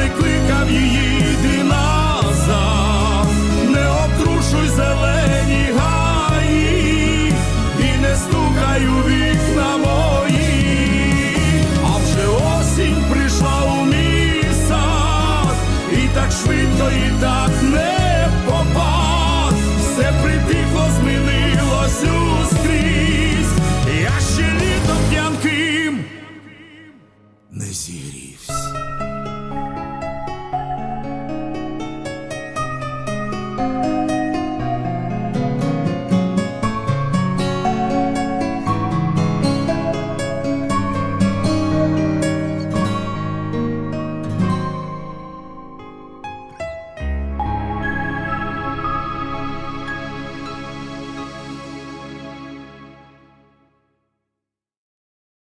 не кликав її динозавр не обтрушуй зелені гаї і не стукай у вікна мої, а вже осінь прийшла у мій і так швидко, і так не попад, все притихло, змінилось ускрізь, я ще літо п'янким не зігрівсь.